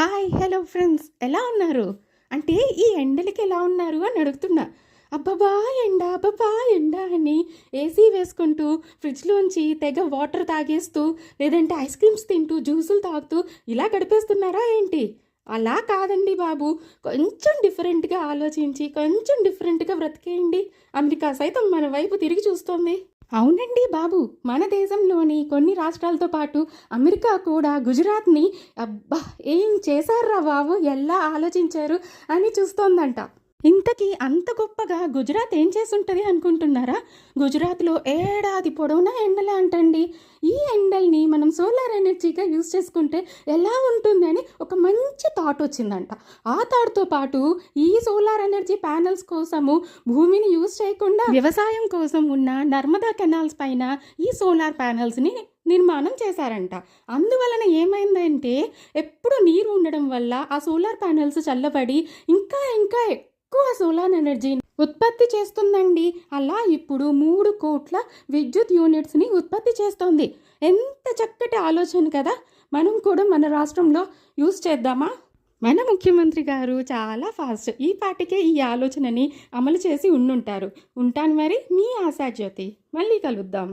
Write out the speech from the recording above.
Hi hello friends ఎలా ఉన్నారు? అంటే ఈ ఎండలకి ఎలా ఉన్నారు అని అడుగుతున్నా. అబ్బబ్బా ఎండ అబ్బబ్బా ఎండ అని ఏసీ వేసుకుంటూ ఫ్రిడ్జ్లోంచి తెగ వాటర్ తాగేస్తూ లేదంటే ఐస్ క్రీమ్స్ తింటూ జ్యూసులు తాగుతూ ఇలా గడిపేస్తున్నారా ఏంటి? అలా కాదండి బాబు. కొంచెం డిఫరెంట్గా ఆలోచించి కొంచెం డిఫరెంట్గా బ్రతికేయండి. అమెరికా సైతం మన వైపు తిరిగి చూస్తోంది. అవునండి బాబు. మన దేశంలోని కొన్ని రాష్ట్రాలతో పాటు అమెరికా కూడా గుజరాత్ని అబ్బా ఏం చేశారా బాబు? ఎలా ఆలోచించారు అని చూస్తోందంట. ఇంతకీ అంత గొప్పగా గుజరాత్ ఏం చేస్తుంటుంది అనుకుంటున్నారా? గుజరాత్లో ఏడాది పొడవునా ఎండలే అంటండి. ఈ ఎండల్ని మనం సోలార్ ఎనర్జీగా యూజ్ చేసుకుంటే ఎలా ఉంటుందని ఒక థాట్ వచ్చిందంట. ఆ థాట్తో పాటు ఈ సోలార్ ఎనర్జీ ప్యానల్స్ కోసము భూమిని యూజ్ చేయకుండా వ్యవసాయం కోసం ఉన్న నర్మదా కెనాల్స్ పైన ఈ సోలార్ ప్యానల్స్ని నిర్మాణం చేశారంట. అందువలన ఏమైందంటే ఎప్పుడు నీరు ఉండడం వల్ల ఆ సోలార్ ప్యానెల్స్ చల్లబడి ఇంకా ఇంకా ఎక్కువ సోలార్ ఎనర్జీ ఉత్పత్తి చేస్తుందండి. అలా ఇప్పుడు మూడు కోట్ల విద్యుత్ యూనిట్స్ని ఉత్పత్తి చేస్తోంది. ఎంత చక్కటి ఆలోచన కదా! మనం కూడా మన రాష్ట్రంలో యూజ్ చేద్దామా? మన ముఖ్యమంత్రి గారు చాలా ఫాస్ట్ ఈ పాటికే ఈ ఆలోచనని అమలు చేసి ఉండుంటారు. ఉంటాను మరి మీ ఆశా జ్యోతి. మళ్ళీ కలుద్దాం.